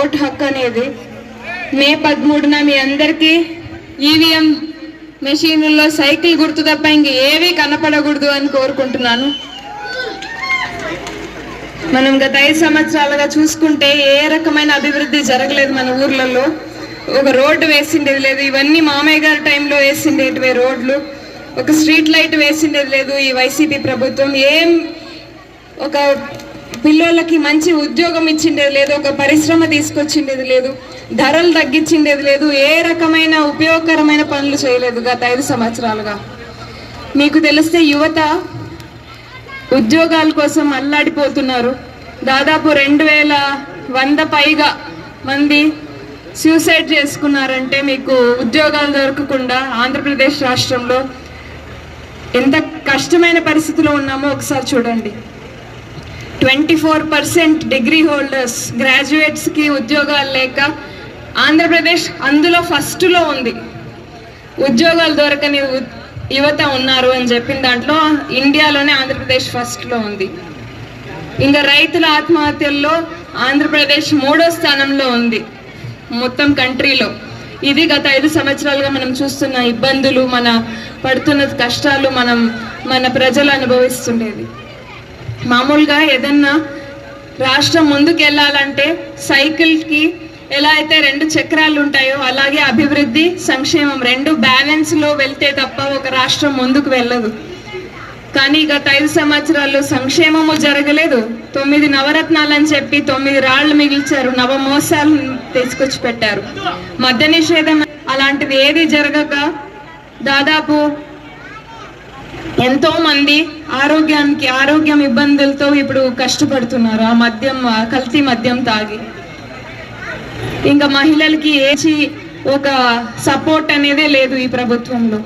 Vote హక్కు అనేది మే పదమూడున మీ అందరికీ ఈవీఎం మెషిన్లలో సైకిల్ గుర్తు తప్ప ఇంక ఏవి కనపడకూడదు అని కోరుకుంటున్నాను. మనం గత ఐదు సంవత్సరాలుగా చూసుకుంటే ఏ రకమైన అభివృద్ధి జరగలేదు మన ఊర్లలో. ఒక రోడ్డు వేసిండేది లేదు ఇవన్నీ మామయ్య గారి టైంలో వేసిండేటివే రోడ్లు. ఒక స్ట్రీట్ లైట్ వేసిండేది లేదు ఈ వైసీపీ ప్రభుత్వం. ఏం ఒక పిల్లలకి మంచి ఉద్యోగం ఇచ్చిండేది లేదు ఒక పరిశ్రమ తీసుకొచ్చిండేది లేదు ధరలు తగ్గించిండేది లేదు ఏ రకమైన ఉపయోగకరమైన పనులు చేయలేదు గత ఐదు సంవత్సరాలుగా. మీకు తెలిస్తే యువత ఉద్యోగాల కోసం అల్లాడిపోతున్నారు. దాదాపు రెండు వేల వంద పైగా మంది సూసైడ్ చేసుకున్నారంటే మీకు ఉద్యోగాలు దొరకకుండా ఆంధ్రప్రదేశ్ రాష్ట్రంలో ఎంత కష్టమైన పరిస్థితిలో ఉన్నామో ఒకసారి చూడండి. Twenty four percent degree holders గ్రాడ్యుయేట్స్కి ఉద్యోగాలు లేక ఆంధ్రప్రదేశ్ అందులో ఫస్ట్లో ఉంది. ఉద్యోగాలు దొరకని ఉ- యువత ఉన్నారు అని చెప్పిన దాంట్లో ఇండియాలోనే ఆంధ్రప్రదేశ్ ఫస్ట్లో ఉంది. ఇంకా రైతుల ఆత్మహత్యల్లో ఆంధ్రప్రదేశ్ మూడో స్థానంలో ఉంది మొత్తం కంట్రీలో. ఇది గత ఐదు సంవత్సరాలుగా మనం చూస్తున్న ఇబ్బందులు మన పడుతున్న కష్టాలు మనం మన ప్రజలు అనుభవిస్తుండేది. మామూలుగా ఏదన్నా రాష్ట్రం ముందుకు వెళ్ళాలంటే సైకిల్కి ఎలా అయితే రెండు చక్రాలు ఉంటాయో అలాగే అభివృద్ధి సంక్షేమం రెండు బ్యాలెన్స్లో వెళ్తే తప్ప ఒక రాష్ట్రం ముందుకు వెళ్ళదు. కానీ గత ఐదు సంవత్సరాల్లో సంక్షేమము జరగలేదు. తొమ్మిది నవరత్నాలు అని చెప్పి తొమ్మిది రాళ్ళు మిగిల్చారు నవ మోసాలు తీసుకొచ్చి పెట్టారు మద్య నిషేధం అలాంటిది ఏది జరగక దాదాపు ఎంతో మంది ఆరోగ్యానికి ఆరోగ్యం ఇబ్బందులతో ఇప్పుడు కష్టపడుతున్నారు. ఆ మద్యం కల్తీ మద్యం తాగి. ఇంకా మహిళలకి ఏచి ఒక సపోర్ట్ అనేదే లేదు ఈ ప్రభుత్వంలో.